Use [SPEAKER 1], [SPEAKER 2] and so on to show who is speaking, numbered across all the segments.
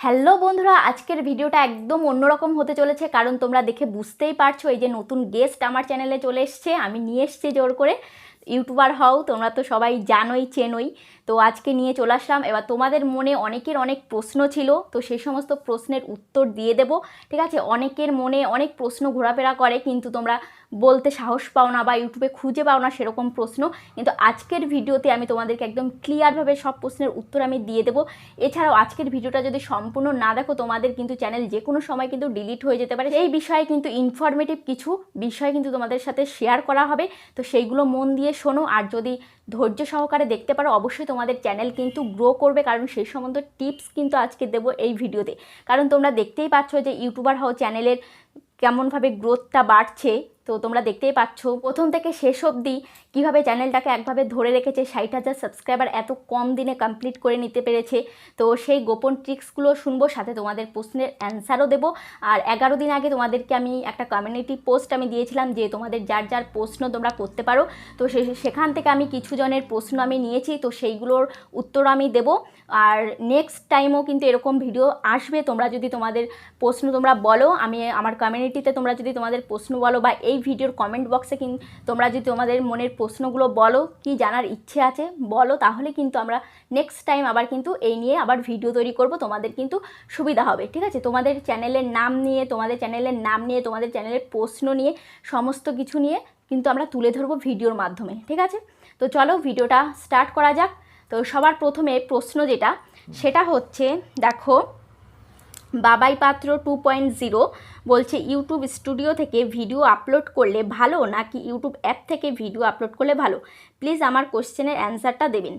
[SPEAKER 1] Hello বন্ধুরা, আজকের ভিডিওটা একদম অন্যরকম হতে চলেছে, কারণ তোমরা দেখে বুঝতেই পারছ এই যে নতুন গেস্ট আমার চ্যানেলে চলে এসছে, আমি নিয়ে এসছি জোর করে। ইউটিউবার হও, তোমরা তো সবাই জানোই, চেনোই। তো আজকে নিয়ে চলে আসলাম। এবার তোমাদের মনে অনেকের অনেক প্রশ্ন ছিল, তো সেই সমস্ত প্রশ্নের উত্তর দিয়ে দেব। ঠিক আছে? অনেকের মনে অনেক প্রশ্ন ঘোরাফেরা করে, কিন্তু তোমরা বলতে সাহস পাও না বা ইউটিউবে খুঁজে পাও না সেরকম প্রশ্ন। কিন্তু আজকের ভিডিওতে আমি তোমাদেরকে একদম ক্লিয়ারভাবে সব প্রশ্নের উত্তর আমি দিয়ে দেবো। এছাড়াও আজকের ভিডিওটা যদি সম্পূর্ণ না দেখো, তোমাদের কিন্তু চ্যানেল যে কোনো সময় কিন্তু ডিলিট হয়ে যেতে পারে। এই বিষয়ে কিন্তু ইনফরমেটিভ কিছু বিষয় কিন্তু তোমাদের সাথে শেয়ার করা হবে। তো সেইগুলো মন দিয়ে শোনো, আর যদি ধৈর্য সহকারে দেখতে পারো, অবশ্যই তোমাদের চ্যানেল কিন্তু গ্রো করবে, কারণ সেই সম্বন্ধে টিপস কিন্তু আজকে দেবো এই ভিডিওতে কারণ তোমরা দেখতেই পাচ্ছ যে ইউটিউবার হও চ্যানেলের কেমনভাবে গ্রোথটা বাড়ছে, তো তোমরা দেখতেই পাচ্ছ। প্রথম থেকে শেষ অবধি কীভাবে চ্যানেলটাকে একভাবে ধরে রেখেছে, ষাট হাজার সাবস্ক্রাইবার এত কম দিনে কমপ্লিট করে নিতে পেরেছে, তো সেই গোপন ট্রিক্সগুলো শুনব, সাথে তোমাদের প্রশ্নের অ্যান্সারও দেবো। আর এগারো দিন আগে তোমাদেরকে আমি একটা কমিউনিটি পোস্ট আমি দিয়েছিলাম, যে তোমাদের যার যার প্রশ্ন তোমরা করতে পারো। তো সেখান থেকে আমি কিছু জনের প্রশ্ন আমি নিয়েছি, তো সেইগুলোর উত্তর আমি দেবো। আর নেক্সট টাইমও কিন্তু এরকম ভিডিও আসবে, তোমরা যদি তোমাদের প্রশ্ন তোমরা বলো, আমি আমার কমিউনিটিতে তোমরা যদি তোমাদের প্রশ্ন বলো বা এই ভিডিওর কমেন্ট বক্সে কিন তোমরা যদি তোমাদের মনের প্রশ্নগুলো বলো, কি জানার ইচ্ছে আছে, বলো, তাহলে কিন্তু আমরা নেক্সট টাইম আবার কিন্তু এই নিয়ে আবার ভিডিও তৈরি করব। তোমাদের কিন্তু সুবিধা হবে, ঠিক আছে? তোমাদের চ্যানেলের নাম নিয়ে, তোমাদের চ্যানেলের নাম নিয়ে, তোমাদের চ্যানেলের প্রশ্ন নিয়ে, সমস্ত কিছু নিয়ে কিন্তু আমরা তুলে ধরবো ভিডিওর মাধ্যমে, ঠিক আছে? তো চলো ভিডিওটা স্টার্ট করা যাক। তো সবার প্রথমে প্রশ্ন যেটা, সেটা হচ্ছে, দেখো Babai Patra two point zero বলছে, ইউটিউব স্টুডিও থেকে ভিডিও আপলোড করলে ভালো নাকি ইউটিউব অ্যাপ থেকে ভিডিও আপলোড করলে ভালো? প্লিজ আমার কোশ্চেনের অ্যান্সারটা দেবেন।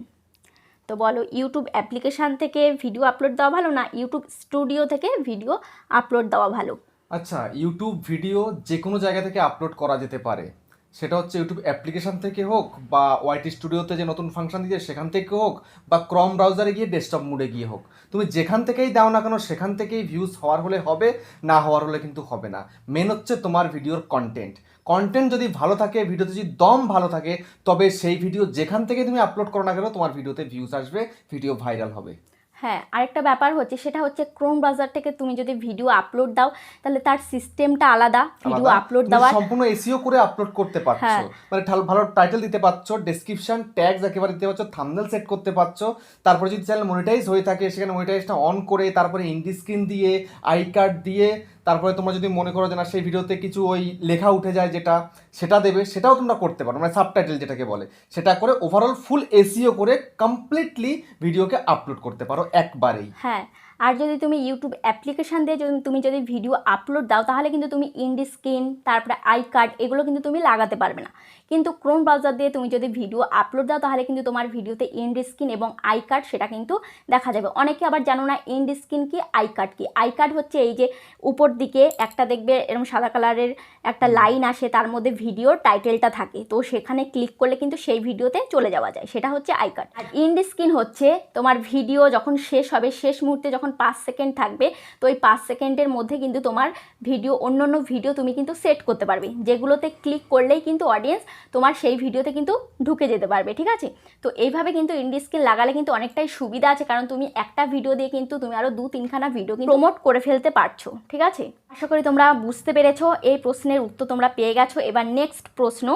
[SPEAKER 1] তো বলো, ইউটিউব অ্যাপ্লিকেশান থেকে ভিডিও আপলোড দেওয়া ভালো না ইউটিউব স্টুডিও থেকে ভিডিও আপলোড দেওয়া ভালো?
[SPEAKER 2] আচ্ছা ইউটিউব ভিডিও যে কোনো জায়গা থেকে আপলোড করা যেতে পারে। সেটা হচ্ছে ইউটিউব অ্যাপ্লিকেশন থেকে হোক বা ওয়াইটি স্টুডিওতে যে নতুন ফাংশন দিয়েছে সেখান থেকে হোক বা ক্রম ব্রাউজারে গিয়ে ডেস্কটপ মোডে গিয়ে হোক। তুমি যেখান থেকেই দাও না কেন সেখান থেকেই ভিউজ হওয়ার হলে হবে, না হওয়ার হলে কিন্তু হবে না। মেন হচ্ছে তোমার ভিডিওর কন্টেন্ট কন্টেন্ট যদি ভালো থাকে ভিডিওতে যদি দম ভালো থাকে, তবে সেই ভিডিও যেখান থেকে তুমি আপলোড করো না কেন তোমার ভিডিওতে ভিউজ আসবে ভিডিও ভাইরাল হবে।
[SPEAKER 1] হ্যাঁ আরেকটা ব্যাপার হচ্ছে সেটা হচ্ছে ক্রোম ব্রাউজার থেকে তুমি যদি ভিডিও আপলোড দাও তাহলে তার সিস্টেমটা আলাদা ভিডিও আপলোড দেওয়া
[SPEAKER 2] সম্পূর্ণ এসইও করে আপলোড করতে পারছ।
[SPEAKER 1] হ্যাঁ।
[SPEAKER 2] মানে ভালো টাইটেল দিতে পারছ ডেসক্রিপশন ট্যাগস একেবারে দিতে পারছ থাম্বনেল সেট করতে পারছ। তারপরে যদি চ্যানেল মনিটাইজ হয়ে থাকে সেখানে মনিটাইজটা অন করে তারপরে ইন্ডি স্ক্রিন দিয়ে আই কার্ড দিয়ে তারপরে তোমরা যদি মনে করো যে না, সেই ভিডিওতে কিছু ওই লেখা উঠে যায় যেটা, সেটা দেবে, সেটাও তোমরা করতে পারো। মানে সাবটাইটেল যেটাকে বলে, সেটা করে ওভারঅল ফুল এসিও করে কমপ্লিটলি ভিডিওকে আপলোড করতে পারো একবারেই।
[SPEAKER 1] হ্যাঁ আর যদি তুমি ইউটিউব অ্যাপ্লিকেশান দিয়ে যদি তুমি যদি ভিডিও আপলোড দাও তাহলে কিন্তু তুমি ইন্ডি স্ক্রিন তারপরে আই কার্ড এগুলো কিন্তু তুমি লাগাতে পারবে না। কিন্তু ক্রোম ব্রাউজার দিয়ে তুমি যদি ভিডিও আপলোড দাও তাহলে কিন্তু তোমার ভিডিওতে ইন্ডি স্ক্রিন এবং আই কার্ড সেটা কিন্তু দেখা যাবে। অনেকে আবার জানো না ইন্ডি স্ক্রিন কি আই কার্ড কি? আই কার্ড হচ্ছে এই যে উপর দিকে একটা দেখবে এরকম সাদা কালারের একটা লাইন আসে তার মধ্যে ভিডিওর টাইটেলটা থাকে। তো সেখানে ক্লিক করলে কিন্তু সেই ভিডিওতে চলে যাওয়া যায়। সেটা হচ্ছে আই কার্ড আর ইন্ডি স্ক্রিন হচ্ছে তোমার ভিডিও যখন শেষ হবে শেষ মুহূর্তে যখন পাঁচ সেকেন্ড থাকবে। তো ওই পাঁচ সেকেন্ডের মধ্যে কিন্তু তোমার ভিডিও অন্য অন্য ভিডিও তুমি কিন্তু সেট করতে পারবে। যেগুলোতে ক্লিক করলেই কিন্তু অডিয়েন্স তোমার সেই ভিডিওতে কিন্তু ঢুকে যেতে পারবে, ঠিক আছে? তো এইভাবে কিন্তু ইন্ডি স্ক্রিন লাগালে কিন্তু অনেকটাই সুবিধা আছে, কারণ তুমি একটা ভিডিও দিয়ে কিন্তু তুমি আরও দু তিনখানা ভিডিও কিন্তু প্রমোট করে ফেলতে পারছ, ঠিক আছে? আশা করি তোমরা বুঝতে পেরেছ, এই প্রশ্নের উত্তর তোমরা পেয়ে গেছো। এবার নেক্সট প্রশ্ন,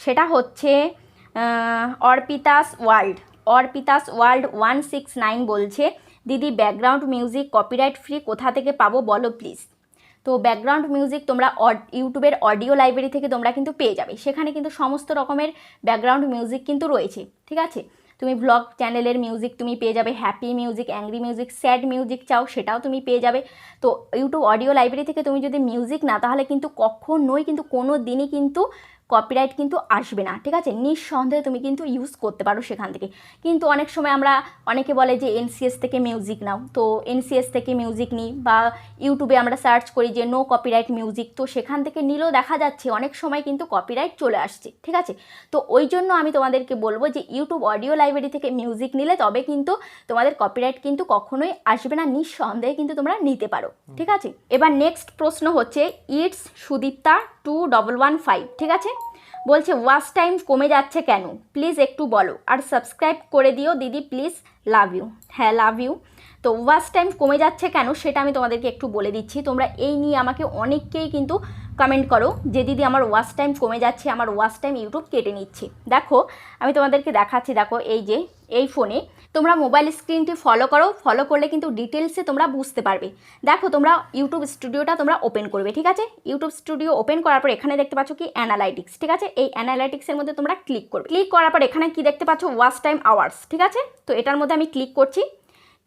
[SPEAKER 1] সেটা হচ্ছে Arpita's world. Arpita's world one six nine বলছে দিদি ব্যাকগ্রাউন্ড মিউজিক কপিরাইট ফ্রি কোথা থেকে পাবো বলো প্লিজ তো ব্যাকগ্রাউন্ড মিউজিক তোমরা ইউটিউবের অডিও লাইব্রেরি থেকে তোমরা কিন্তু পেয়ে যাবে। সেখানে কিন্তু সমস্ত রকমের ব্যাকগ্রাউন্ড মিউজিক কিন্তু রয়েছে, ঠিক আছে? তুমি ব্লগ চ্যানেলের মিউজিক তুমি পেয়ে যাবে happy music angry music sad music চাও সেটাও তুমি পেয়ে যাবে। তো ইউটিউব অডিও লাইব্রেরি থেকে তুমি যদি মিউজিক না, তাহলে কিন্তু কখনোই কিন্তু কোনো দিনই কিন্তু কপিরাইট কিন্তু আসবে না, ঠিক আছে? নিঃসন্দেহে তুমি কিন্তু ইউজ করতে পারো সেখান থেকে। কিন্তু অনেক সময় আমরা, অনেকে বলে যে এনসিএস থেকে মিউজিক নাও। তো এনসিএস থেকে মিউজিক নিই বা ইউটিউবে আমরা সার্চ করি যে নো কপিরাইট মিউজিক তো সেখান থেকে নিলেও দেখা যাচ্ছে অনেক সময় কিন্তু কপিরাইট চলে আসছে, ঠিক আছে? তো ওই জন্য আমি তোমাদেরকে বলব যে ইউটিউব অডিও লাইব্রেরি থেকে মিউজিক নিলে তবে কিন্তু তোমাদের কপিরাইট কিন্তু কখনোই আসবে না, নিঃসন্দেহে কিন্তু তোমরা নিতে পারো, ঠিক আছে? এবার নেক্সট প্রশ্ন হচ্ছে it's Sudipta two double one five ঠিক আছে? বলছে ওয়াচ টাইম কমে যাচ্ছে কেন? প্লিজ একটু বলো। আর সাবস্ক্রাইব করে দিও। দিদি প্লিজ লাভ ইউ হ্যাঁ লাভ ইউ তো ওয়াচ টাইম কমে যাচ্ছে কেন সেটা আমি তোমাদেরকে একটু বলে দিচ্ছি। তোমরা এই নিয়ে আমাকে অনেককেই কিন্তু কমেন্ট করো যে, দিদি, আমার ওয়াচ টাইম কমে যাচ্ছে, আমার ওয়াচ টাইম ইউটিউব কেটে নিচ্ছে। দেখো, আমি তোমাদেরকে দেখাচ্ছি, দেখো, এই যে, এই ফোনে তোমরা মোবাইল স্ক্রিনটি ফলো করো ফলো করলে কিন্তু ডিটেলসে তোমরা বুঝতে পারবে। দেখো, তোমরা ইউটিউব স্টুডিওটা তোমরা ওপেন করবে, ঠিক আছে? ইউটিউব স্টুডিও ওপেন করার পর এখানে দেখতে পাচ্ছ কি অ্যানালাইটিক্স ঠিক আছে? এই অ্যানালাইটিক্সের মধ্যে তোমরা ক্লিক করবে। ক্লিক করার পর এখানে কি দেখতে পাচ্ছ? ওয়াচ টাইম আওয়ার্স ঠিক আছে? তো এটার মধ্যে আমি ক্লিক করছি।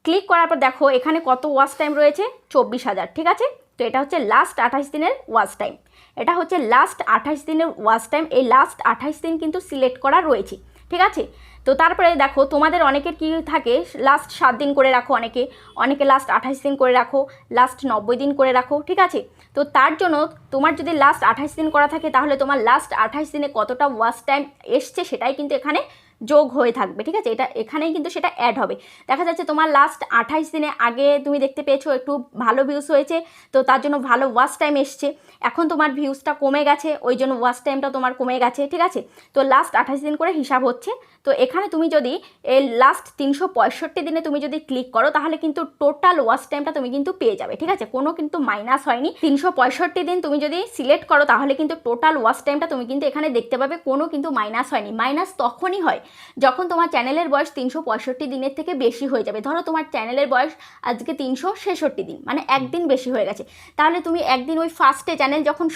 [SPEAKER 1] ক্লিক করার পর দেখো, এখানে কত ওয়াচ টাইম রয়েছে? চব্বিশ হাজার, ঠিক আছে? তো এটা হচ্ছে লাস্ট আঠাশ দিনের ওয়াচ টাইম এটা হচ্ছে লাস্ট আঠাশ দিনের ওয়াচ টাইম এই লাস্ট আঠাশ দিন কিন্তু সিলেক্ট করা রয়েছে, ঠিক আছে? তো তারপরে দেখো, তোমাদের অনেকের কি থাকে? লাস্ট সাত দিন করে রাখো অনেকে। অনেকে লাস্ট আঠাশ দিন করে রাখো লাস্ট নব্বই দিন করে রাখো, ঠিক আছে? তো তার জন্য তোমার যদি লাস্ট আঠাশ দিন করা থাকে, তাহলে তোমার লাস্ট আঠাশ দিনে কতটা ওয়াচ টাইম এসছে সেটাই কিন্তু এখানে যোগ হয়ে থাকবে, ঠিক আছে? এটা এখানেই কিন্তু সেটা অ্যাড হবে। দেখা যাচ্ছে তোমার লাস্ট আঠাইশ দিনে আগে তুমি দেখতে পেয়েছ একটু ভালো ভিউস হয়েছে, তো তার জন্য ভালো ওয়াচ টাইম এসছে। এখন তোমার ভিউসটা কমে গেছে, ওই জন্য ওয়াচ টাইমটা তোমার কমে গেছে, ঠিক আছে? তো লাস্ট আঠাশ দিন করে হিসাব হচ্ছে। তো এখানে তুমি যদি এই লাস্ট তিনশো পঁয়ষট্টি দিনে তুমি যদি ক্লিক করো, তাহলে কিন্তু টোটাল ওয়াচ টাইমটা তুমি কিন্তু পেয়ে যাবে, ঠিক আছে? কোনো কিন্তু মাইনাস হয়নি। তিনশো পঁয়ষট্টি দিন তুমি যদি সিলেক্ট করো, তাহলে কিন্তু টোটাল ওয়াচ টাইমটা তুমি কিন্তু এখানে দেখতে পাবে, কোনো কিন্তু মাইনাস হয়নি। মাইনাস তখনই হয় যখন তোমার চ্যানেলের বয়স তিনশো পঁয়ষট্টি দিনের থেকে বেশি হয়ে যাবে। ধরো তোমার চ্যানেলের বয়স আজকে তিনশো ছেষট্টি দিন মানে একদিন বেশি হয়ে গেছে। তাহলে তুমি একদিন ওই ফার্স্টে চ্যানেল যখন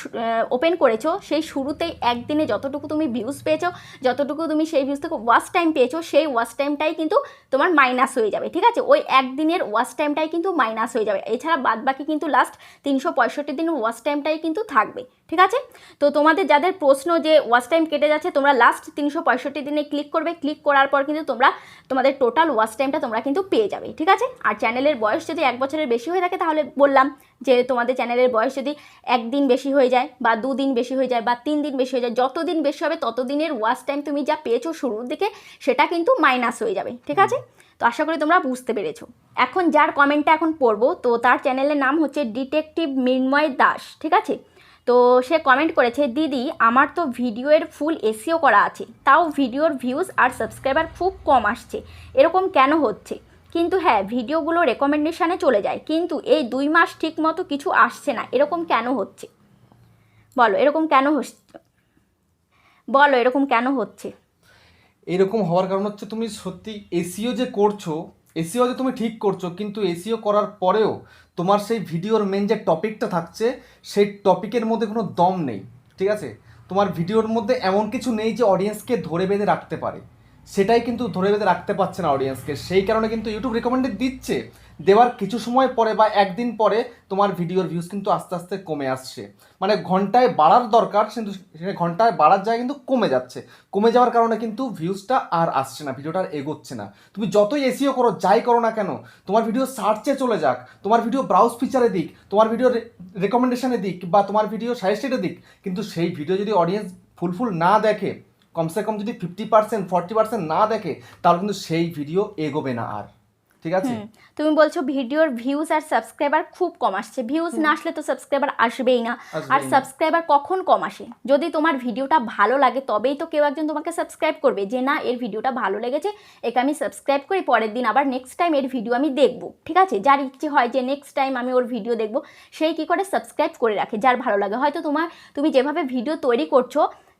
[SPEAKER 1] ওপেন করেছ, সেই শুরুতেই একদিনে যতটুকু তুমি ভিউজ পেয়েছ, যতটুকু তুমি সেই ভিউজ থেকে ওয়াচ টাইম পেয়েছ, সেই ওয়াচ টাইমটাই কিন্তু তোমার মাইনাস হয়ে যাবে, ঠিক আছে? ওই একদিনের ওয়াচ টাইমটাই কিন্তু মাইনাস হয়ে যাবে। এছাড়া বাদ বাকি কিন্তু লাস্ট তিনশো পঁয়ষট্টি দিনের ওয়াচ টাইমটাই কিন্তু থাকবে, ঠিক আছে? তো তোমাদের যাদের প্রশ্ন যে ওয়াচ টাইম কেটে যাচ্ছে, তোমরা লাস্ট তিনশো পঁয়ষট্টি দিনে ক্লিক করবে ক্লিক করার পর কিন্তু তোমরা তোমাদের টোটাল ওয়াচ টাইমটা তোমরা কিন্তু পেয়ে যাবে, ঠিক আছে? আর চ্যানেলের বয়স যদি এক বছরের বেশি হয়ে থাকে, তাহলে বললাম যে তোমাদের চ্যানেলের বয়স যদি একদিন বেশি হয়ে যায়, বা দুদিন বেশি হয়ে যায়, বা তিন দিন বেশি হয়ে যায় যত দিন বেশি হবে তত দিনের ওয়াচ টাইম তুমি যা পেয়েছ শুরুর দিকে সেটা কিন্তু মাইনাস হয়ে যাবে, ঠিক আছে? তো আশা করি তোমরা বুঝতে পেরেছ। এখন যার কমেন্টটা এখন পড়ব, তো তার চ্যানেলের নাম হচ্ছে ডিটেকটিভ মৃন্ময় দাস ঠিক আছে? তো সে কমেন্ট করেছে, দিদি, আমার তো ভিডিওর ফুল এসিও করা আছে, তাও ভিডিওর ভিউজ আর সাবস্ক্রাইবার খুব কম আসছে, এরকম কেন হচ্ছে? কিন্তু হ্যাঁ ভিডিওগুলো রেকমেন্ডেশানে চলে যায়, কিন্তু এই দুই মাস ঠিক মতো কিছু আসছে না, এরকম কেন হচ্ছে? বলো, এরকম কেন হচ্ছে? বলো, এরকম কেন হচ্ছে?
[SPEAKER 2] এরকম হওয়ার কারণ হচ্ছে তুমি সত্যি এসিও যে করছ, এসিও যে তুমি ঠিক করছ, কিন্তু এসিও করার পরেও তোমার সেই ভিডিওর মেন যে টপিকটা থাকছে, সেই টপিকের মধ্যে কোনো দম নেই, ঠিক আছে? তোমার ভিডিওর মধ্যে এমন কিছু নেই যে অডিয়েন্সকে ধরে বেঁধে রাখতে পারে। সেটাই কিন্তু ধরে বেঁধে রাখতে পারছে না অডিয়েন্সকে সেই কারণে কিন্তু ইউটিউব রেকমেন্ডেড দিচ্ছে দেওয়ার কিছু সময় পরে বা একদিন পরে তোমার ভিডিওর ভিউজ কিন্তু আস্তে আস্তে কমে আসছে। মানে ঘন্টায় বাড়ার দরকার, কিন্তু সেখানে ঘন্টায় বাড়ার জায়গায় কিন্তু কমে যাচ্ছে। কমে যাওয়ার কারণে কিন্তু ভিউজটা আর আসছে না ভিডিওটা আর এগোচ্ছে না। তুমি যতই এসিও করো, যাই করো না কেন, তোমার ভিডিও সার্চে চলে যাক, তোমার ভিডিও ব্রাউজ ফিচারে দিক, তোমার ভিডিও রেকমেন্ডেশনে দিক বা তোমার ভিডিও সাজেস্টেডে দিক, কিন্তু সেই ভিডিও যদি অডিয়েন্স ফুলফুল না দেখে, কমসে কম যদি ফিফটি পার্সেন্ট ফর্টি পার্সেন্ট না দেখে, তাহলে কিন্তু সেই ভিডিও এগোবে না আর। ঠিক আছে?
[SPEAKER 1] হুম, তুমি বলছো ভিডিওর ভিউজ আর সাবস্ক্রাইবার খুব কম আসছে। ভিউজ না আসলে তো সাবস্ক্রাইবার আসবেই না। আর সাবস্ক্রাইবার কখন কম আসে? যদি তোমার ভিডিওটা ভালো লাগে তবেই তো কেউ একজন তোমাকে সাবস্ক্রাইব করবে যে না এর ভিডিওটা ভালো লেগেছে একে আমি সাবস্ক্রাইব করি পরের দিন আবার নেক্সট টাইম এর ভিডিও আমি দেখব। ঠিক আছে? যার ইচ্ছে হয় যে নেক্সট টাইম আমি ওর ভিডিও দেখব সেই কী করে সাবস্ক্রাইব করে রাখে যার ভালো লাগে। হয়তো তোমার তুমি যেভাবে ভিডিও তৈরি করছ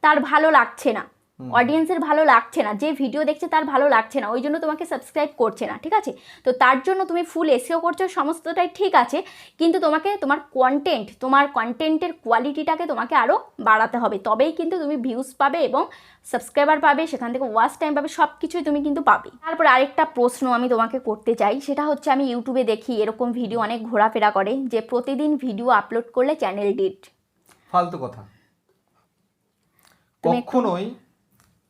[SPEAKER 1] তার ভালো লাগছে না। অডিয়েন্সের ভালো লাগছে না যে ভিডিও দেখছে তার ভালো লাগছে না ওই জন্য তোমাকে সাবস্ক্রাইব করছে না ঠিক আছে? তো তার জন্য তুমি ফুল এসিও করছ সমস্তটাই ঠিক আছে কিন্তু তোমাকে তোমার কন্টেন্ট তোমার কন্টেন্টের কোয়ালিটিটাকে তোমাকে আরও বাড়াতে হবে। তবেই কিন্তু তুমি ভিউজ পাবে এবং সাবস্ক্রাইবার পাবে সেখান থেকে ওয়াচ টাইম পাবে সব কিছুই তুমি কিন্তু পাবে। তারপর আরেকটা প্রশ্ন আমি তোমাকে করতে চাই সেটা হচ্ছে আমি ইউটিউবে দেখি এরকম ভিডিও অনেক ঘোরাফেরা করে যে প্রতিদিন ভিডিও আপলোড করলে চ্যানেল ডিট
[SPEAKER 2] ফালতু কথা। কখনোই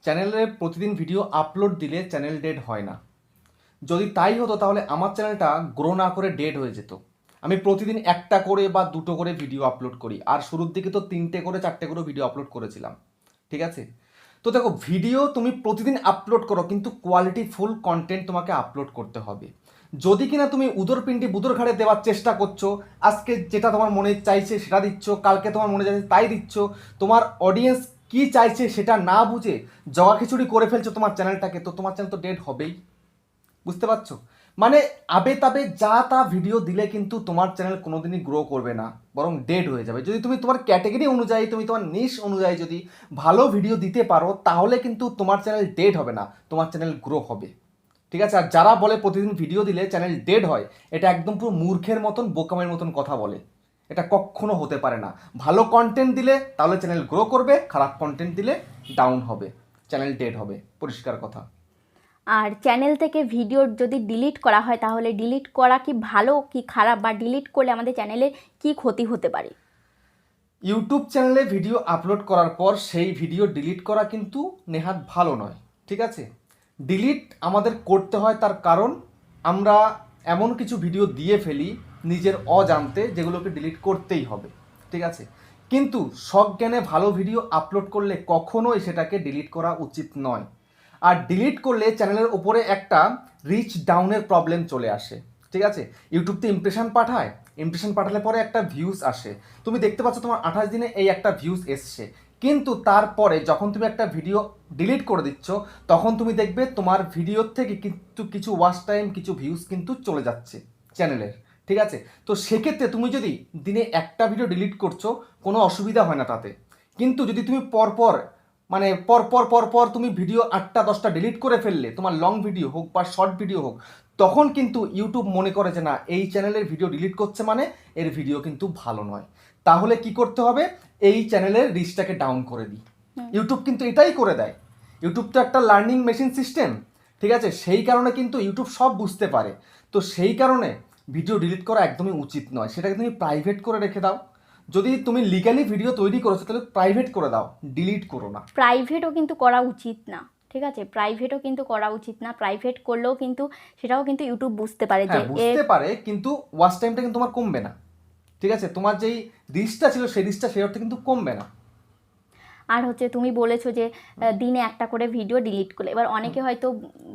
[SPEAKER 2] চ্যানেলে প্রতিদিন ভিডিও আপলোড দিলে চ্যানেল ডেড হয় না। যদি তাই হতো তাহলে আমার চ্যানেলটা গ্রো না করে ডেড হয়ে যেত। আমি প্রতিদিন একটা করে বা দুটো করে ভিডিও আপলোড করি, আর শুরুর দিকে তো তিনটে করে, চারটে করে ভিডিও আপলোড করেছিলাম। ঠিক আছে? তো দেখো ভিডিও তুমি প্রতিদিন আপলোড করো, কিন্তু কোয়ালিটি ফুল কন্টেন্ট তোমাকে আপলোড করতে হবে। যদি কিনা তুমি উদর পিন্ডি বুদর ঘাড়ে দেওয়ার চেষ্টা করছ, আজকে যেটা তোমার মনে চাইছে সেটা দিচ্ছ, কালকে তোমার মনে চাইছে তাই দিচ্ছ, তোমার অডিয়েন্স কি চাইছে সেটা না বুঝে জগা খিচুড়ি করে ফেলছো তোমার চ্যানেলটাকে, তো তোমার চ্যানেল তো ডেড হবেই। বুঝতে পারছ? মানে আবে তাবে যা তা ভিডিও দিলে কিন্তু তোমার চ্যানেল কোনোদিনই গ্রো করবে না, বরং ডেড হয়ে যাবে। যদি তুমি তোমার ক্যাটাগরি অনুযায়ী, তুমি তোমার নিশ অনুযায়ী যদি ভালো ভিডিও দিতে পারো, তাহলে কিন্তু তোমার চ্যানেল ডেড হবে না, তোমার চ্যানেল গ্রো হবে। ঠিক আছে? আর যারা বলে প্রতিদিন ভিডিও দিলে চ্যানেল ডেড হয়, এটা একদম পুরো মূর্খের মতন, বোকামের মতন কথা বলে। এটা কখনো হতে পারে না। ভালো কন্টেন্ট দিলে তাহলে চ্যানেল গ্রো করবে খারাপ কন্টেন্ট দিলে ডাউন হবে চ্যানেল ডেড হবে পরিষ্কার কথা।
[SPEAKER 1] আর চ্যানেল থেকে ভিডিও যদি ডিলিট করা হয় তাহলে ডিলিট করা কি ভালো কি খারাপ বা ডিলিট করলে আমাদের চ্যানেলের কি ক্ষতি হতে পারে?
[SPEAKER 2] ইউটিউব চ্যানেলে ভিডিও আপলোড করার পর সেই ভিডিও ডিলিট করা কিন্তু নেহাত ভালো নয় ঠিক আছে? ডিলিট আমাদের করতে হয় তার কারণ আমরা এমন কিছু ভিডিও দিয়ে ফেলি নিজের অজান্তে যেগুলোকে ডিলিট করতেই হবে, ঠিক আছে? কিন্তু সজ্ঞানে ভালো ভিডিও আপলোড করলে কখনোই সেটাকে ডিলিট করা উচিত নয়। আর ডিলিট করলে চ্যানেলের উপরে একটা রিচ ডাউনের প্রবলেম চলে আসে, ঠিক আছে? ইউটিউব তো ইমপ্রেশন পাঠায় ইমপ্রেশন পাঠালে পরে একটা ভিউজ আসে। তুমি দেখতে পাচ্ছ তোমার আঠাশ দিনে এই একটা ভিউজ এসছে। কিন্তু তারপরে যখন তুমি একটা ভিডিও ডিলিট করে দিচ্ছ, তখন তুমি দেখবে তোমার ভিডিওর থেকে কিন্তু কিছু ওয়াচ টাইম কিছু ভিউজ কিন্তু চলে যাচ্ছে চ্যানেলের ঠিক আছে? তো সেক্ষেত্রে তুমি যদি দিনে একটা ভিডিও ডিলিট করছ কোনো অসুবিধা হয় না তাতে। কিন্তু যদি তুমি পরপর মানে পর পর পর পর তুমি ভিডিও আটটা দশটা ডিলিট করে ফেললে তোমার লং ভিডিও হোক বা শর্ট ভিডিও হোক তখন কিন্তু ইউটিউব মনে করে যে না এই চ্যানেলের ভিডিও ডিলিট করছে মানে এর ভিডিও কিন্তু ভালো নয়। তাহলে কি করতে হবে? এই চ্যানেলের রিচটাকে ডাউন করে দিই। ইউটিউব কিন্তু এটাই করে দেয়। ইউটিউব তো একটা লার্নিং মেশিন সিস্টেম ঠিক আছে? সেই কারণে কিন্তু ইউটিউব সব বুঝতে পারে। তো সেই কারণে ভিডিও ডিলিট করা একদমই উচিত নয়। সেটাকে তুমি প্রাইভেট করে রেখে দাও। যদি তুমি লিগালি ভিডিও তৈরি করেছ তাহলে প্রাইভেট করে দাও ডিলিট করো না।
[SPEAKER 1] প্রাইভেটও কিন্তু করা উচিত না ঠিক আছে? প্রাইভেটও কিন্তু করা উচিত না। প্রাইভেট করলেও কিন্তু সেটাও কিন্তু ইউটিউব বুঝতে পারে যে
[SPEAKER 2] হ্যাঁ বুঝতে পারে কিন্তু ওয়াচ টাইমটা কিন্তু তোমার কমবে না। ঠিক আছে? তোমার যেই রিচটা ছিল সেই রিচটা সেই অর্থে কিন্তু কমবে না।
[SPEAKER 1] আর হচ্ছে তুমি বলেছ যে দিনে একটা করে ভিডিও ডিলিট করলে। এবার অনেকে হয়তো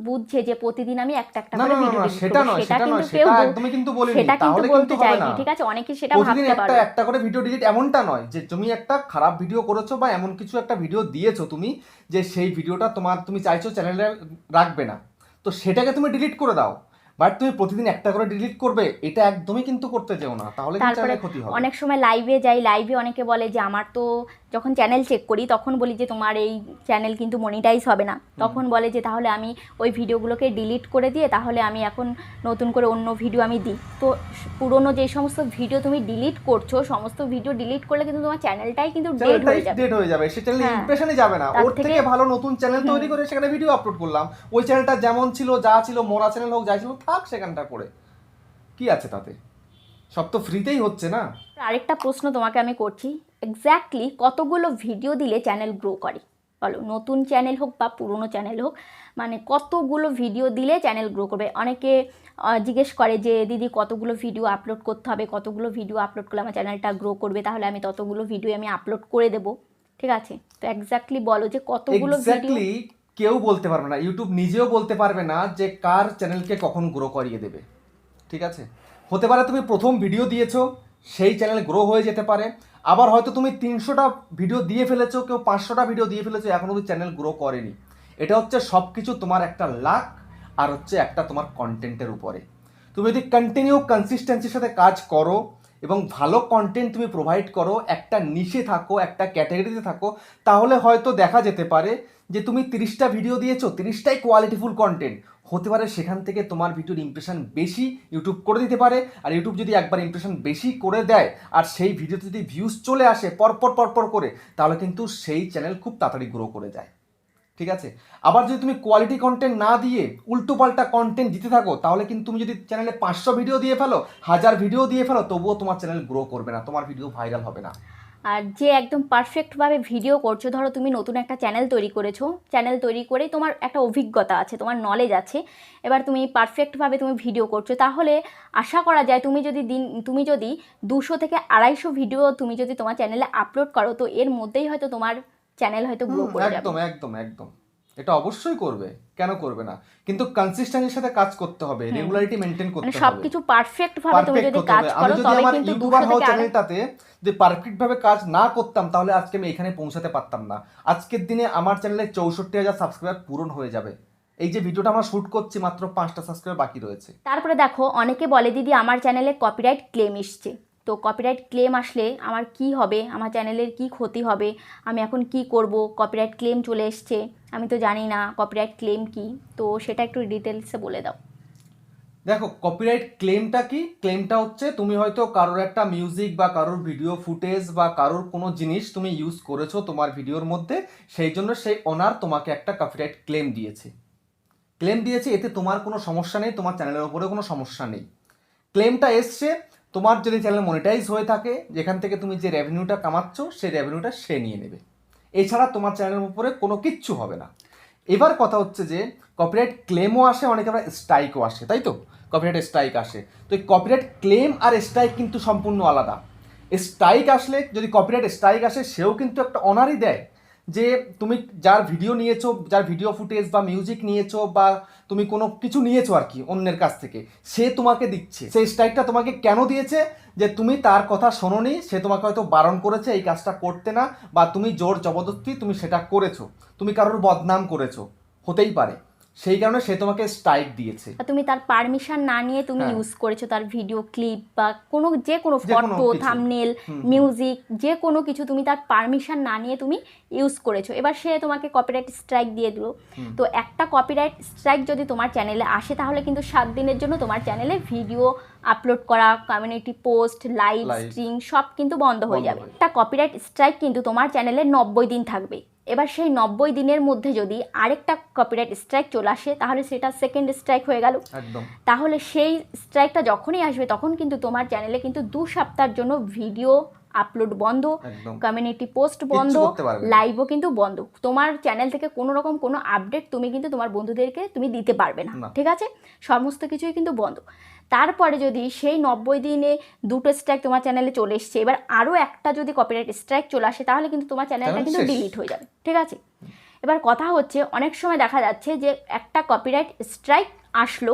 [SPEAKER 1] বুঝছে যে প্রতিদিন আমি একটা একটা করে ভিডিও ডিলিট
[SPEAKER 2] সেটা
[SPEAKER 1] কিন্তু কেউ
[SPEAKER 2] একদমই কিন্তু বলিনি।
[SPEAKER 1] সেটা কিন্তু বলতে চাইনি
[SPEAKER 2] না।
[SPEAKER 1] ঠিক আছে? অনেকে সেটা ভাবতে পারে
[SPEAKER 2] একটা একটা করে ভিডিও ডিলিট এমনটা নয় যে তুমি একটা খারাপ ভিডিও করেছ বা এমন কিছু একটা ভিডিও দিয়েছ তুমি যে সেই ভিডিওটা তোমার তুমি চাইছো চ্যানেলে রাখবে না। তো সেটাকে তুমি ডিলিট করে দাও। বাট তুমি প্রতিদিন একটা করে ডিলিট করবে এটা একদমই কিন্তু করতে যেও না। তাহলে ক্ষতি হবে।
[SPEAKER 1] অনেক সময় লাইভে যাই লাইভে অনেকে বলে যে আমার তো যখন চ্যানেল চেক করি তখন বলি যে তোমার এই চ্যানেল কিন্তু মনিটাইজ হবে না। তখন বলে যে তাহলে আমি ওই ভিডিওগুলোকে ডিলিট করে দিয়ে তাহলে আমি এখন নতুন করে অন্য ভিডিও আমি দিই। তো পুরনো যে সমস্ত ভিডিও তুমি ডিলিট করছ সমস্ত ভিডিও ডিলিট করলে কিন্তু তোমার চ্যানেলটাই কিন্তু ডেড হয়ে যাবে।
[SPEAKER 2] ডেড হয়ে যাবে। সে চ্যানেল। ইমপ্রেশনে যাবে না। ওর থেকে- ভালো নতুন চ্যানেল তৈরি করে সেখানে ভিডিও আপলোড করলাম। ওই চ্যানেলটা যেমন ছিল যা ছিল মোরা চ্যানেল হোক যা ছিল থাক সেখানটা করে। কি আছে তাতে? সব তো ফ্রিতেই হচ্ছে না?
[SPEAKER 1] আরেকটা প্রশ্ন তোমাকে আমি করছি। এক্স্যাক্টলি কতগুলো ভিডিও দিলে চ্যানেল গ্রো করে। বলো, নতুন চ্যানেল হোক বা পুরনো চ্যানেল হোক মানে কতগুলো ভিডিও দিলে চ্যানেল গ্রো করবে? অনেকে জিজ্ঞেস করে যে, দিদি, কতগুলো ভিডিও আপলোড করতে হবে? কতগুলো ভিডিও আপলোড করলে আমার চ্যানেলটা গ্রো করবে? তাহলে আমি ততগুলো ভিডিও আমি আপলোড করে দেবো। ঠিক আছে? তো এক্স্যাক্টলি বলো যে কতগুলো ভিডিও
[SPEAKER 2] কেউ বলতে পারবে না। ইউটিউব নিজেও বলতে পারবে না যে, কার চ্যানেলকে কখন গ্রো করিয়ে দেবে। ঠিক আছে? হতে পারে তুমি প্রথম ভিডিও দিয়েছ সেই চ্যানেল গ্রো হয়ে যেতে পারে। আবার হয়তো তুমি তিনশোটা ভিডিও দিয়ে ফেলেছো, কেউ পাঁচশোটা ভিডিও দিয়ে ফেলেছো, এখনও অব্দি চ্যানেল গ্রো করেনি। এটা হচ্ছে সব কিছু তোমার একটা লাক আর হচ্ছে একটা তোমার কন্টেন্টের উপরে। তুমি যদি কন্টিনিউ কনসিস্টেন্সির সাথে কাজ করো এবং ভালো কন্টেন্ট তুমি প্রোভাইড করো, একটা নিশে থাকো, একটা ক্যাটাগরিতে থাকো, তাহলে হয়তো দেখা যেতে পারে যে তুমি তিরিশটা ভিডিও দিয়েছ, তিরিশটাই কোয়ালিটিফুল কন্টেন্ট হতে পারে সেখান থেকে তোমার ভিডিওর ইমপ্রেশন বেশি ইউটিউব করে দিতে পারে, আর ইউটিউব যদি একবার ইমপ্রেশন বেশি করে দেয়, আর সেই ভিডিওতে যদি ভিউজ চলে আসে পরপর পরপর করে, তাহলে কিন্তু সেই চ্যানেল খুব তাড়াতাড়ি গ্রো করে যায়। ঠিক আছে? আবার যদি তুমি কোয়ালিটি কন্টেন্ট না দিয়ে উল্টোপাল্টা কন্টেন্ট দিতে থাকো, তাহলে কিন্তু তুমি যদি চ্যানেলে পাঁচশো ভিডিও দিয়ে ফেলো, হাজার ভিডিও দিয়ে ফেলো, তবুও তোমার চ্যানেল গ্রো করবে না, তোমার ভিডিও ভাইরাল হবে না।
[SPEAKER 1] আর যে একদম পারফেক্টভাবে ভিডিও করছ ধরো তুমি নতুন একটা চ্যানেল তৈরি করেছ চ্যানেল তৈরি করে তোমার একটা অভিজ্ঞতা আছে তোমার নলেজ আছে এবার তুমি পারফেক্টভাবে তুমি ভিডিও করছ তাহলে আশা করা যায় তুমি যদি দিন তুমি যদি দুশো থেকে আড়াইশো ভিডিও তুমি যদি তোমার চ্যানেলে আপলোড করো তো এর মধ্যেই হয়তো তোমার চ্যানেল হয়তো গ্রো করে যাবে।
[SPEAKER 2] একদম একদম একদম। এটা অবশ্যই করবে কেন করবে না? কিন্তু কনসিস্টেন্সির সাথে কাজ করতে হবে রেগুলারিটি মেনটেন
[SPEAKER 1] মানে
[SPEAKER 2] করতে হবে।
[SPEAKER 1] সবকিছু পারফেক্ট ভাবে তুমি যদি কাজ করো তবে
[SPEAKER 2] আমার
[SPEAKER 1] কিন্তু
[SPEAKER 2] ইউটিউবার
[SPEAKER 1] দুশো
[SPEAKER 2] হও
[SPEAKER 1] থেকে আড়াই
[SPEAKER 2] চ্যানেলটাতে যদি পারফেক্ট ভাবে কাজ না করতাম তাহলে আজকে আমি এখানে পৌঁছাতে পারতাম না। আজকের দিনে আমার চ্যানেলে চৌষট্টি হাজার সাবস্ক্রাইবার পূরণ হয়ে যাবে। এই যে ভিডিওটা আমরা শুট করছি মাত্র পাঁচটা সাবস্ক্রাইবার বাকি রয়েছে।
[SPEAKER 1] তারপরে দেখো অনেকে বলে দিদি আমার চ্যানেলে কপিরাইট ক্লেম এসছে। তো কপিরাইট ক্লেম আসলে আমার কি হবে? আমার চ্যানেলের কি ক্ষতি হবে? আমি এখন কি করব? কপিরাইট ক্লেম চলে এসছে। আমি তো জানি না কপিরাইট ক্লেম কি। তো সেটা একটু ডিটেলসে বলে দাও।
[SPEAKER 2] দেখো কপিরাইট ক্লেমটা কি? ক্লেমটা হচ্ছে তুমি হয়তো কারোর একটা মিউজিক বা কারোর ভিডিও ফুটেজ বা কারোর কোনো জিনিস তুমি ইউজ করেছ তোমার ভিডিওর মধ্যে, সেই জন্য সেই ওনার তোমাকে একটা কপিরাইট ক্লেম দিয়েছে। ক্লেম দিয়েছে, এতে তোমার কোনো সমস্যা নেই, তোমার চ্যানেলের ওপরে কোনো সমস্যা নেই। ক্লেমটা এসছে তোমার যদি চ্যানেল মনিটাইজ হয়ে থাকে, যেখান থেকে তুমি যে রেভিনিউটা কামাচ্ছ, সেই রেভিনিউটা সে নিয়ে নেবে। এছাড়া তোমার চ্যানেলের উপরে কোনো কিচ্ছু হবে না। এবার কথা হচ্ছে যে কপিরাইট ক্লেমও আসে, অনেকে আবার স্ট্রাইকও আসে, তাই তো? কপিরাইট স্ট্রাইক আসে। তো এই কপিরাইট ক্লেম আর স্ট্রাইক কিন্তু সম্পূর্ণ আলাদা। স্ট্রাইক আসলে, যদি কপিরাইট স্ট্রাইক আসে, সেও কিন্তু একটা অনারই দেয়। যে তুমি যার ভিডিও নিয়েছো, যার ভিডিও ফুটেজ বা মিউজিক নিয়েছো বা তুমি কোনো কিছু নিয়েছো আর কি অন্যের কাছ থেকে, সে তোমাকে দিচ্ছে। সেই স্ট্রাইকটা তোমাকে কেন দিয়েছে? যে তুমি তার কথা শোনোনি, সে তোমাকে হয়তো বারণ করেছে, এই কাজটা করতে না, বা তুমি জোর জবরদস্তি তুমি সেটা করেছ। তুমি কারোর বদনাম করেছ। হতেই পারে। সেই কারণে সে তোমাকে স্ট্রাইক দিয়েছে।
[SPEAKER 1] তুমি তার পারমিশন না নিয়ে তুমি
[SPEAKER 2] হ্যাঁ।
[SPEAKER 1] ইউজ করেছ তার ভিডিও ক্লিপ বা কোনো যে কোনো ফটো থামনেল। মিউজিক যে কোনো কিছু তুমি তার পারমিশন না নিয়ে তুমি ইউজ করেছ। এবার সে তোমাকে কপিরাইট স্ট্রাইক দিয়ে দিল। তো একটা কপিরাইট স্ট্রাইক যদি তোমার চ্যানেলে আসে তাহলে কিন্তু সাত দিনের জন্য তোমার চ্যানেলে ভিডিও আপলোড করা কমিউনিটি পোস্ট লাইভ। স্ট্রিম সব কিন্তু বন্ধ হয়ে যাবে। একটা কপিরাইট স্ট্রাইক কিন্তু তোমার চ্যানেলে নব্বই দিন থাকবে। এবার সেই নব্বই দিনের মধ্যে যদি আরেকটা কপিরাইট স্ট্রাইক চলে আসে তাহলে সেটা সেকেন্ড স্ট্রাইক হয়ে গেল। তাহলে সেই স্ট্রাইকটা যখনই আসবে তখন কিন্তু তোমার চ্যানেলে কিন্তু দু সপ্তাহের জন্য ভিডিও আপলোড বন্ধ কমিউনিটি পোস্ট বন্ধ। লাইভও কিন্তু বন্ধ। তোমার চ্যানেল থেকে কোনো রকম কোনো আপডেট তুমি কিন্তু তোমার বন্ধুদেরকে তুমি দিতে পারবে না। ঠিক আছে? সমস্ত কিছুই কিন্তু বন্ধ। তারপরে যদি সেই নব্বই দিনে দুটো স্ট্রাইক তোমার চ্যানেলে চলে এসছে এবার আরও একটা যদি কপিরাইট স্ট্রাইক চলে আসে তাহলে কিন্তু তোমার চ্যানেলটা কিন্তু ডিলিট হয়ে যাবে ঠিক আছে? এবার কথা হচ্ছে অনেক সময় দেখা যাচ্ছে যে একটা কপিরাইট স্ট্রাইক আসলো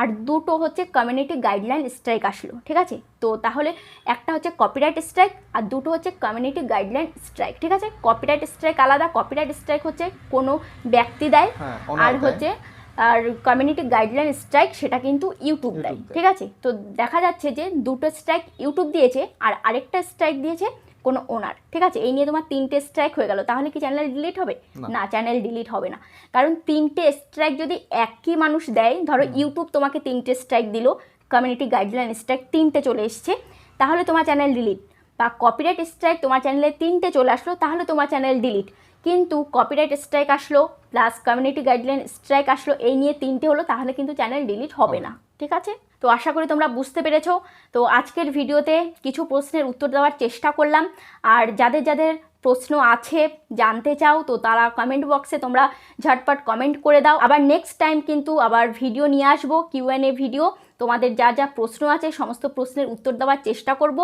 [SPEAKER 1] আর দুটো হচ্ছে কমিউনিটি গাইডলাইন স্ট্রাইক আসলো ঠিক আছে? তো তাহলে একটা হচ্ছে কপিরাইট স্ট্রাইক আর দুটো হচ্ছে কমিউনিটি গাইডলাইন স্ট্রাইক ঠিক আছে? কপিরাইট স্ট্রাইক আলাদা কপিরাইট স্ট্রাইক হচ্ছে কোনো ব্যক্তি দেয়
[SPEAKER 2] হ্যাঁ
[SPEAKER 1] আর হচ্ছে আর কমিউনিটি গাইডলাইন স্ট্রাইক সেটা কিন্তু ইউটিউব দেয় ঠিক আছে? তো দেখা যাচ্ছে যে দুটো স্ট্রাইক ইউটিউব দিয়েছে আর আরেকটা স্ট্রাইক দিয়েছে কোনো ওনার ঠিক আছে? এই নিয়ে তোমার তিনটে স্ট্রাইক হয়ে গেল। তাহলে কি চ্যানেল ডিলিট হবে?
[SPEAKER 2] না।
[SPEAKER 1] চ্যানেল ডিলিট হবে না। কারণ তিনটে স্ট্রাইক যদি একই মানুষ দেয় ধরো ইউটিউব তোমাকে তিনটে স্ট্রাইক দিল কমিউনিটি গাইডলাইন স্ট্রাইক তিনটে চলে এসছে তাহলে তোমার চ্যানেল ডিলিট বা কপিরাইট স্ট্রাইক তোমার চ্যানেলে তিনটে চলে আসলো তাহলে তোমার চ্যানেল ডিলিট কিন্তু কপিরাইট স্ট্রাইক আসলো প্লাস কমিউনিটি গাইডলাইন স্ট্রাইক আসলো এই নিয়ে তিনটে হলো তাহলে কিন্তু চ্যানেল ডিলিট হবে না ঠিক আছে? তো আশা করি তোমরা বুঝতে পেরেছ। তো আজকের ভিডিওতে কিছু প্রশ্নের উত্তর দেওয়ার চেষ্টা করলাম। আর যাদের যাদের প্রশ্ন আছে জানতে চাও তো তারা কমেন্ট বক্সে তোমরা ঝটপট কমেন্ট করে দাও। আবার নেক্সট টাইম কিন্তু আবার ভিডিও নিয়ে আসব কিউএনএ ভিডিও তোমাদের যা যা প্রশ্ন আছে সমস্ত প্রশ্নের উত্তর দেওয়ার চেষ্টা করব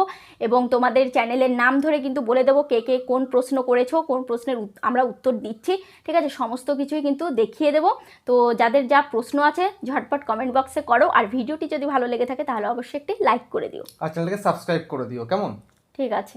[SPEAKER 1] এবং তোমাদের চ্যানেলের নাম ধরে কিন্তু বলে দেবো কে কে কোন প্রশ্ন করেছ কোন প্রশ্নের আমরা উত্তর দিচ্ছি। ঠিক আছে সমস্ত কিছুই কিন্তু দেখিয়ে দেবো। তো যাদের যা প্রশ্ন আছে ঝটপট কমেন্ট বক্সে করো। আর ভিডিওটি যদি ভালো লেগে থাকে তাহলে অবশ্যই একটি লাইক করে দিও।
[SPEAKER 2] আর চ্যানেলকে সাবস্ক্রাইব করে দিও কেমন?
[SPEAKER 1] ঠিক আছে।